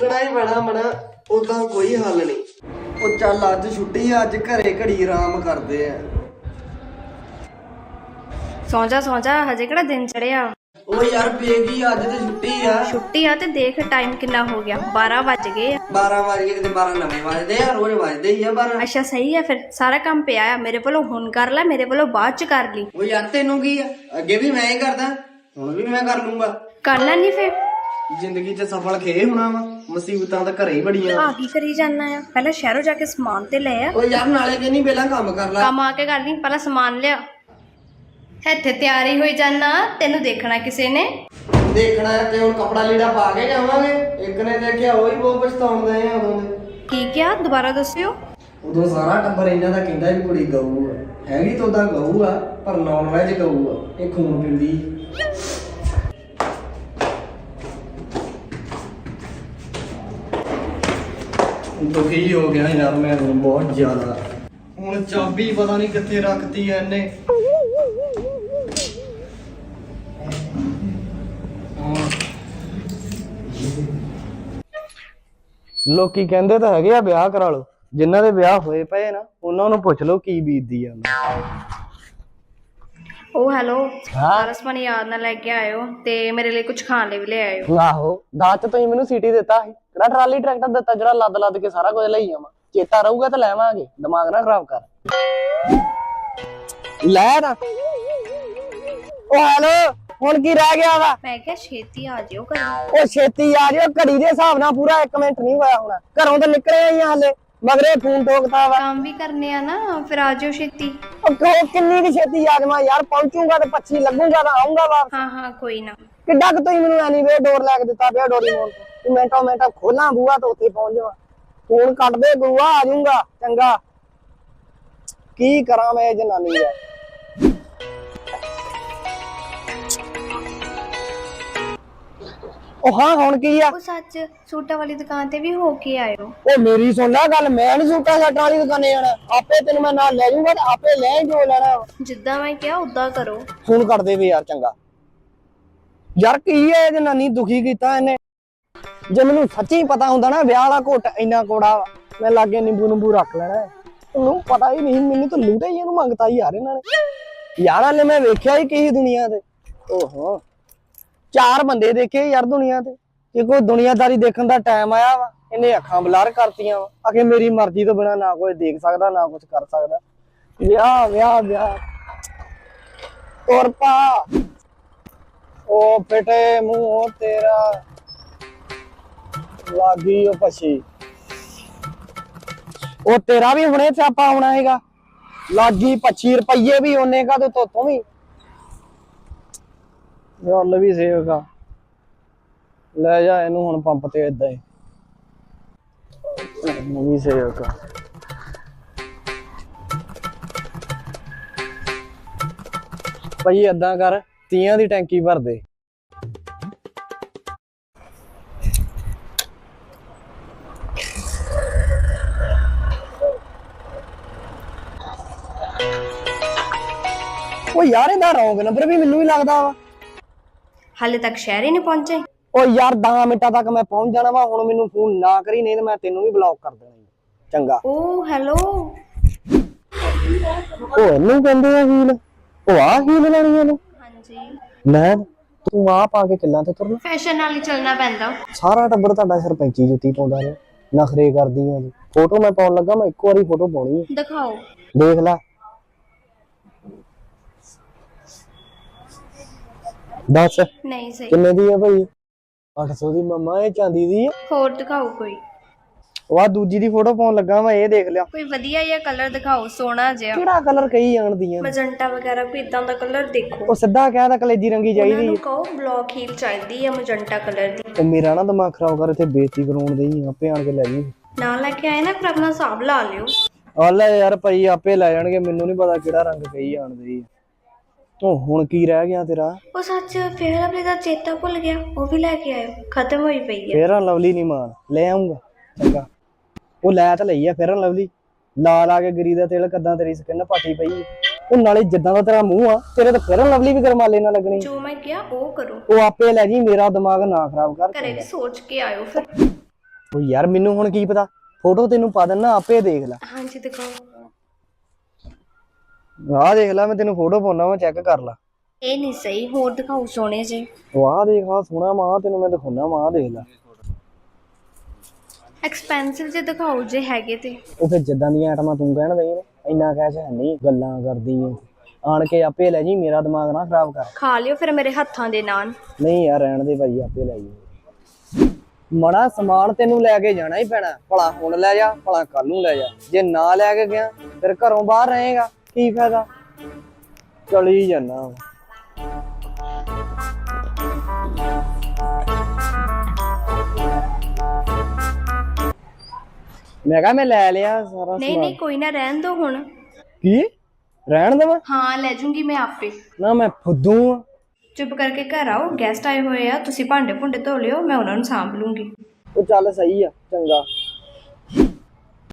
ਚੁੱਕਣਾ ਹੀ ਬੜਾ ਮਣਾ ਉਦਾਂ ਕੋਈ ਹੱਲ ਨਹੀਂ। ਉਹ ਚੱਲ ਅੱਜ ਛੁੱਟੀ ਆ ਅੱਜ ਘਰੇ ਘੜੀ ਆਰਾਮ ਕਰਦੇ ਆ। ਸੌਂ ਜਾ ਸੌਂ ਜਾ ਹਜੇ ਕਿਹੜਾ ਦਿਨ ਚੜਿਆ ਉਹ ਯਾਰ ਬੇਗੀ ਅੱਜ ਤੇ ਛੁੱਟੀ ਆ। ਛੁੱਟੀ ਆ ਤੇ ਦੇਖ ਟਾਈਮ ਕਿੰਨਾ ਹੋ ਗਿਆ। 12 ਵੱਜ ਗਏ ਆ। 12 ਵਜੇ ਕਿਤੇ 12 ਨਵੇਂ ਵੱਜਦੇ ਆ ਰੋਜ਼ ਵੱਜਦੇ ਹੀ ਆ 12 ਅੱਛਾ ਸਹੀ ਆ ਫਿਰ। ਸਾਰਾ ਕੰਮ ਪਿਆ ਆ। ਮੇਰੇ ਵੱਲੋਂ ਹੁਣ ਕਰ ਲੈ ਮੇਰੇ ਵੱਲੋਂ ਬਾਅਦ ਚ ਕਰ ਲਈ। ਉਹ ਯਾਰ ਤੈਨੂੰ ਕੀ ਆ? ਅੱਗੇ ਵੀ ਮੈਂ ਹੀ ਕਰਦਾ ਹੁਣ ਵੀ ਮੈਂ ਕਰ ਲੂੰਗਾ। ਕਰ ਲੈ ਨਹੀਂ ਫਿਰ। ਜ਼ਿੰਦਗੀ 'ਚ ਸਫਲ ਖੇ ਹੋਣਾ ਵਾ। ਮੁਸੀਬਤਾਂ ਤਾਂ ਘਰੇ ਹੀ ਬੜੀਆਂ ਆ ਕੀ ਕਰੀ ਜਾਣਾ ਆ? ਪਹਿਲਾਂ ਸ਼ਹਿਰੋਂ ਜਾ ਕੇ ਸਮਾਨ ਤੇ ਲੈ ਆ। ਉਹ ਯਾਰ ਨਾਲੇ ਕਿ ਨਹੀਂ ਪਹਿਲਾਂ ਕੰਮ ਕਰ ਲੈ। ਕੰਮ ਆ ਕੇ ਕਰ ਲਈ ਪਹਿਲਾਂ ਸਮਾਨ ਲਿਆ। ਇੱਥੇ ਤਿਆਰੀ ਹੋਈ ਜਾਣਾ ਤੈਨੂੰ ਦੇਖਣਾ ਕਿਸੇ ਨੇ। ਦੇਖਣਾ ਹੈ ਤੇ ਹੁਣ ਕਪੜਾ ਲੀੜਾ ਪਾ ਕੇ ਜਾਵਾਂਗੇ। ਇੱਕ ਨੇ ਦੇਖਿਆ ਉਹ ਹੀ ਬਹੁਤ ਪਛਤਾਉਂਦੇ ਆ ਉਦੋਂ ਦੇ। ਕੀ ਕਿਹਾ? ਦੁਬਾਰਾ ਦੱਸਿਓ। ਉਦੋਂ ਸਾਰਾ ਟੱਬਰ ਇਹਨਾਂ ਦਾ ਕਹਿੰਦਾ ਵੀ ਕੁੜੀ ਗਊ ਆ। ਹੈਗੀ ਤਾਂ ਉਦਾਂ ਗਊ ਆ ਪਰ ਨੌਨ ਵੈਜ ਗਊ ਆ। ਇਹ ਖੂਨ ਪੀਂਦੀ। ਦੁਖੀ ਹੋ ਗਿਆ ਯਾਰ ਮੈਂ ਹੁਣ ਬਹੁਤ ਜ਼ਿਆਦਾ। ਹੁਣ ਚਾਬੀ ਪਤਾ ਨਹੀਂ ਕਿੱਥੇ ਰੱਖਤੀ ਐ ਇਹਨੇ। ਲੋਕੀ ਕਹਿੰਦੇ ਤਾਂ ਹੈਗੇ ਆ ਵਿਆਹ ਕਰਾ ਲਓ। ਜਿਨ੍ਹਾਂ ਦੇ ਵਿਆਹ ਹੋਏ ਪਏ ਨਾ ਉਹਨਾਂ ਨੂੰ ਪੁੱਛ ਲਓ ਕੀ ਬੀਤਦੀ ਆ ਉਹ ਹੈਲੋ ਹਾਂ। ਸਾਰਾ ਸਮਾਨ ਯਾਦ ਨਾਲ ਲੈ ਕੇ ਆਇਓ ਤੇ ਮੇਰੇ ਲਈ ਕੁਝ ਖਾਣ ਲਈ ਵੀ ਲੈ ਆਇਓ। ਆਹੋ ਦਾਤ ਤੁਸੀਂ ਮੈਨੂੰ ਸੀਟੀ ਦਿੱਤਾ ਸੀ। ਕਿਹੜਾ ਟਰਾਲੀ ਟਰੈਕਟਰ ਦਿੱਤਾ ਜਿਹੜਾ ਲੱਦ ਲੱਦ ਕੇ ਸਾਰਾ ਕੁਝ ਲਈ ਆਵਾਂ। ਚੇਤਾ ਰਹੂਗਾ ਤਾਂ ਲੈਵਾਂਗੇ ਦਿਮਾਗ ਨਾ ਖਰਾਬ ਕਰ। ਲੈ ਨਾ। ਉਹ ਹੈਲੋ ਹੁਣ ਕੀ ਰਹਿ ਗਿਆ ਵਾ? ਮੈਂ ਕਿਹਾ ਛੇਤੀ ਆ ਜਿਓ ਘਰ। ਉਹ ਛੇਤੀ ਆ ਜਿਓ ਘੜੀ ਦੇ ਹਿਸਾਬ ਨਾਲ ਪੂਰਾ 1 ਮਿੰਟ ਨਹੀਂ ਹੋਇਆ ਹੋਣਾ। ਘਰੋਂ ਤਾਂ ਨਿਕਲੇ ਆਈਆਂ ਹਲੇ। ਮਗਰੇ ਫੋਨ ਠੋਕਤਾ ਵਾ। ਕੰਮ ਵੀ ਕਰਨੇ ਆ ਨਾ ਫਿਰ ਆ ਜਿਓ ਛੇਤੀ। ਉਹ ਕਹੋ ਕਿੰਨੀ ਕੁ ਛੇਤੀ ਆ ਜਾਵਾਂ ਯਾਰ? ਪਹੁੰਚੂਗਾ ਤੇ ਪੱਛੀ ਲੱਗੂਗਾ ਤਾਂ ਆਉਂਗਾ ਵਾਪਸ। ਹਾਂ ਹਾਂ ਕੋਈ ਨਾ। ਕਿੱਡਾ ਕੁ ਤੁਸੀਂ ਮੈਨੂੰ ਐਨੀਵੇ ਡੋਰ ਲੈ ਕੇ ਦਿੱਤਾ ਪਿਆ ਡੋਰੀ ਮੋਨ ਤੋਂ ਮਿੰਟੋ ਮਿੰਟ ਖੋਲਾਂ ਬੂਆ ਤਾਂ ਉੱਥੇ ਪਹੁੰਚ ਜਾਵਾਂ। ਫੋਨ ਕੱਟ ਦੇ ਗੁਰੂਆ ਆ ਜਾਊਂਗਾ। ਚੰਗਾ। ਕੀ ਕਰਾਂ ਮੈਂ ਇਹ ਜਨਾਨੀ ਦਾ? ਉਹ ਹਾਂ ਹੁਣ ਕੀ ਆ? ਉਹ ਸੱਚ ਸੂਟਾਂ ਵਾਲੀ ਦੁਕਾਨ ਤੇ ਵੀ ਹੋ ਕੇ ਆਇਓ। ਉਹ ਮੇਰੀ ਸੁਣ ਲੈ ਗੱਲ ਮੈਂ ਨਹੀਂ ਸੂਟਾ ਸਾਟਾਂ ਵਾਲੀ ਦੁਕਾਨੇ ਜਾਣਾ। ਆਪੇ ਤੈਨੂੰ ਮੈਂ ਨਾਲ ਲੈ ਜਾਊਂਗਾ ਤੇ ਆਪੇ ਲੈ ਜੋ ਲੈਣਾ। ਵਾ। ਜਿੱਦਾਂ ਮੈਂ ਕਿਹਾ ਉਦਾਂ ਕਰੋ। ਫੋਨ ਕਰ ਦੇ ਵੀ ਯਾਰ ਚੰਗਾ। ਯਾਰ ਕੀ ਹੈ ਇਹ ਜਨਾਨੀ ਦੁਖੀ ਕੀਤਾ ਇਹਨੇ? ਜੇ ਮੈਨੂੰ ਸੱਚੀ ਪਤਾ ਹੁੰਦਾ ਨਾ ਵਿਆਹ ਵਾਲਾ ਘੁੱਟ ਇੰਨਾ ਕੋੜਾ ਵਾ ਮੈਂ ਲਾਗੇ ਨਿੰਬੂ ਨਿੰਬੂ ਰੱਖ ਲੈਣਾ। ਉਹਨੂੰ ਪਤਾ ਹੀ ਨਹੀਂ ਮੈਨੂੰ ਤਾਂ ਲੂਟੇ ਹੀ ਇਹਨੂੰ ਮੰਗਤਾ ਯਾਰ ਇਹਨਾਂ ਨੇ। ਯਾਰ ਹਲੇ ਮੈਂ ਵੇਖਿਆ ਹੀ ਕਿਸੇ ਦੁਨੀਆ ਤੇ। ਓਹੋ। ਚਾਰ ਬੰਦੇ ਦੇਖੇ ਯਾਰ ਦੁਨੀਆ ਤੇ। ਜੇ ਕੋਈ ਦੁਨੀਆਦਾਰੀ ਦੇਖਣ ਦਾ ਟਾਈਮ ਆਇਆ ਵਾ, ਇਹਨੇ ਅੱਖਾਂ ਬਲਾਰ ਕਰਤੀਆਂ ਵਾ। ਆਖੇ ਮੇਰੀ ਮਰਜ਼ੀ ਤੋਂ ਬਿਨਾ ਨਾ ਕੋਈ ਦੇਖ ਸਕਦਾ, ਨਾ ਕੁਝ ਕਰ ਸਕਦਾ। ਵਿਆਹ ਵਿਆਹ ਵਿਆਹ। ਤੁਰ ਪਾ ਉਹ ਫਟੇ ਮੂੰਹ ਤੇਰਾ। ਲਾਗੀ ਉਹ ਪਛੀ। ਉਹ ਤੇਰਾ ਵੀ ਹੁਣੇ ਸਿਆਪਾ ਆਉਣਾ ਹੈਗਾ। ਲਾਗੀ 25 ਰੁਪਏ ਵੀ ਉਹਨੇ ਕਾ ਤੇ ਤੋਤੋਂ ਵੀ। ਗੱਲ ਵੀ ਸੇਵਕਾ ਲੈ ਜਾ ਇਹਨੂੰ ਹੁਣ ਪੰਪ ਤੇ ਇਦਾਂ ਹੀ। ਇਹਨੂੰ ਵੀ ਸੇਵਕਾ ਭਾਈ ਏਦਾਂ ਕਰ, ਤੀਆਂ ਦੀ ਟੈਂਕੀ ਭਰ ਦੇ। ਉਹ ਯਾਰ, ਇਹਦਾ ਰੌਂਗ ਨੰਬਰ ਵੀ ਮੈਨੂੰ ਵੀ ਲੱਗਦਾ ਵਾ। ਹਾਲੇ ਤੱਕ ਸ਼ਹਿਰ ਹੀ ਨਹੀਂ ਪਹੁੰਚੇ। ਉਹ ਯਾਰ 10 ਮਿੰਟਾਂ ਤੱਕ ਮੈਂ ਪਹੁੰਚ ਜਾਣਾ ਵਾ ਹੁਣ ਮੈਨੂੰ ਫੋਨ ਨਾ ਕਰੀ ਨਹੀਂ ਤੇ ਮੈਂ ਤੈਨੂੰ ਵੀ ਬਲੌਕ ਕਰ ਦੇਣਾ ਈ। ਚੰਗਾ। ਉਹ ਹੈਲੋ ਉਹ ਇਹਨੂੰ ਕਹਿੰਦੇ ਆ ਹੀਲ? ਉਹ ਆ ਹੀਲ ਲੈਣੀ ਇਹਨੂੰ? ਹਾਂਜੀ। ਮੈਂ ਤੂੰ ਆ ਪਾ ਕੇ ਕਿੱਲਾਂ ਤੇ ਤੁਰਨਾ। ਫੈਸ਼ਨ ਨਾਲ ਹੀ ਚੱਲਣਾ ਪੈਂਦਾ। ਸਾਰਾ ਟੱਬਰ ਤੁਹਾਡਾ ਸਰਪੰਚੀ ਜੁੱਤੀ ਪਾਉਂਦਾ ਰਿਹਾ। ਨਖਰੇ ਕਰਦੀ ਆ ਜੀ। ਫੋਟੋ ਮੈਂ ਪਾਉਣ ਲੱਗਾ ਮੈਂ ਇੱਕੋ ਵਾਰੀ ਫੋਟੋ ਪਾਉਣੀ ਹੈ ਦਿਖਾਓ। ਦੇਖ ਲੈ। ਦੱਸ ਨਹੀਂ ਸਹੀ। ਕਿੰਨੇ ਦੀ ਹੈ ਭਾਈ? 800 ਦੀ ਮਮਾ ਇਹ ਚਾਂਦੀ ਦੀ ਹੈ ਹੋਰ ਦਿਖਾਓ ਕੋਈ। ਆ ਦੂਜੀ ਦੀ ਫੋਟੋ ਪਾਉਣ ਲੱਗਾ ਮੈਂ ਇਹ ਦੇਖ ਲਿਆ। ਕੋਈ ਵਧੀਆ ਜਿਹਾ ਕਲਰ ਦਿਖਾਓ ਸੋਹਣਾ ਜਿਹਾ। ਕਿਹੜਾ ਕਲਰ ਕਹੀ ਜਾਣਦੀਆਂ ਮਜੰਟਾ ਵਗੈਰਾ ਕੋਈ ਇਦਾਂ ਦਾ ਕਲਰ ਦੇਖੋ। ਉਹ ਸਿੱਧਾ ਕਹਿ ਤਾਂ ਕਲੇਜੀ ਰੰਗੀ ਚਾਹੀਦੀ ਨੂੰ ਕਹੋ ਬਲੌਕ ਹੀਲ ਚਾਹੀਦੀ ਹੈ ਮਜੰਟਾ ਕਲਰ ਦੀ। ਉਹ ਮੇਰਾ ਨਾ ਦਿਮਾਗ ਖਰਾਬ ਕਰ ਇੱਥੇ ਬੇਇੱਜ਼ਤੀ ਕਰਾਉਣ ਦੇ ਆਪੇ ਆਣ ਕੇ ਲੈ ਜੀ ਨਾਲ ਲੈ ਕੇ ਆਏ ਨਾ ਫਿਰ ਆਪਣਾ ਹਿਸਾਬ ਲਾ ਲਿਓ। ਆ ਲੈ ਯਾਰ ਭਾਈ ਆਪੇ ਲੈ ਜਾਣਗੇ ਮੈਨੂੰ ਨਹੀਂ ਪਤਾ ਕਿਹੜਾ ਰੰਗ ਕਹੀ ਜਾਣਦੇ ਤੂੰ ਹੁਣ ਕੀ ਰਹਿ ਗਿਆ ਤੇਰਾ? ਉਹ ਸੱਚ ਫੇਰ ਆਪਣੇ ਦਾ ਚੇਤਾ ਭੁੱਲ ਗਿਆ ਉਹ ਵੀ ਲੈ ਕੇ ਆਇਓ ਖਤਮ ਹੋਈ ਪਈ ਹੈ ਫੇਰ ਲਵਲੀ ਨਹੀਂ ਮਾਨ ਲੈ ਆਉਂਗਾ ਚੰਗਾ। ਉਹ ਲੈ ਤਾਂ ਲਈ ਆ ਫੇਰ ਲਵਲੀ। ਲਾ ਲਾ ਕੇ ਗਰੀ ਦਾ ਤੇਲ ਕੱਦਾਂ ਤੇਰੀ ਸਕਿਨ ਪਾਟੀ ਪਈ। ਉਹ ਨਾਲੇ ਜਿੱਦਾਂ ਦਾ ਤੇਰਾ ਮੂੰਹ ਆ ਤੇਰੇ ਤਾਂ ਫੇਰ ਲਵਲੀ ਵੀ ਗਰਮਾਲੇ ਨਾਲ ਲੱਗਣੀ। ਜੋ ਮੈਂ ਕਿਹਾ ਉਹ ਕਰੋ। ਉਹ ਆਪੇ ਲੈ ਜੀ ਮੇਰਾ ਦਿਮਾਗ ਨਾ ਖਰਾਬ ਕਰ ਘਰੇ ਵੀ ਸੋਚ ਕੇ ਆਇਓ ਫਿਰ। ਉਹ ਯਾਰ ਮੈਨੂੰ ਹੁਣ ਕੀ ਪਤਾ? ਫੋਟੋ ਤੈਨੂੰ ਪਾ ਦਿੰਨਾ ਆਪੇ ਦੇਖ ਲੈ। ਹਾਂਜੀ ਦਿਖਾਓ। ਆਹ ਦੇਖ ਲੈ ਮੈਂ ਤੈਨੂੰ ਫੋਟੋ ਪਾਉਣਾ ਵਾ ਚੈੱਕ ਕਰ ਲੈ। ਇਹ ਨਹੀਂ ਸਹੀ ਹੋਰ ਦਿਖਾਓ ਸੋਹਣੇ ਜੇ। ਉਹ ਆਹ ਦੇਖ ਆਹ ਸੋਹਣਾ ਮਾਂ ਤੈਨੂੰ ਮੈਂ ਦਿਖਾਉਣਾ ਮਾਂ ਦੇਖ ਲੈ। ਐਕਸਪੈਂਸਿਵ ਜੇ ਦਿਖਾਓ ਜੇ ਹੈਗੇ ਤੇ। ਉਹ ਫਿਰ ਜਿੱਦਾਂ ਦੀਆਂ ਆਈਟਮਾਂ ਤੂੰ ਕਹਿਣ ਦਈ ਨੇ ਇੰਨਾ ਕੈਸ਼ ਹੈ ਨਹੀਂ ਗੱਲਾਂ ਕਰਦੀ ਏ ਆਣ ਕੇ ਆਪੇ ਲੈ ਜੀ ਮੇਰਾ ਦਿਮਾਗ ਨਾ ਖਰਾਬ ਕਰ। ਖਾ ਲਿਓ ਫਿਰ ਮੇਰੇ ਹੱਥਾਂ ਦੇ ਨਾਨ ਨਹੀਂ ਯਾਰ ਰਹਿਣ ਦੇ ਭਾਈ ਆਪੇ ਲੈ ਜੀ। ਮੜਾ ਸਮਾਨ ਤੈਨੂੰ ਲੈ ਕੇ ਜਾਣਾ ਹੀ ਪੈਣਾ ਭਲਾ ਹੁਣ ਲੈ ਜਾ ਭਲਾ ਕੱਲ ਨੂੰ ਲੈ ਜਾ। ਜੇ ਨਾ ਲੈ ਕੇ ਗਿਆ ਫਿਰ ਘਰੋਂ ਬਾਹਰ ਰਹੇਗਾ। ਕੀ ਫਾਇਦਾ? ਚਲੀ ਜਾਣਾ ਮੈਂ ਕਹਾ ਮੈਂ ਲੈ ਲਿਆ ਸਾਰਾ ਨਹੀਂ ਨਹੀਂ ਕੋਈ ਨਾ ਰਹਿਣ ਦੋ ਹੁਣ। ਕੀ? ਰਹਿਣ ਦੇਵਾਂ? ਹਾਂ ਲੈ ਜੂੰਗੀ ਮੈਂ ਆਪੇ। ਨਾ ਮੈਂ ਫੁੱਦੂ ਆ। ਚੁੱਪ ਕਰਕੇ ਘਰ ਆਓ ਗੈਸਟ ਆਏ ਹੋਏ ਆ। ਤੁਸੀਂ ਭਾਂਡੇ ਭੁੰਡੇ ਧੋ ਲਿਓ ਮੈਂ ਉਹਨਾਂ ਨੂੰ ਸਾਂਭ ਲੂੰਗੀ। ਉਹ ਚੱਲ ਸਹੀ ਆ ਚੰਗਾ।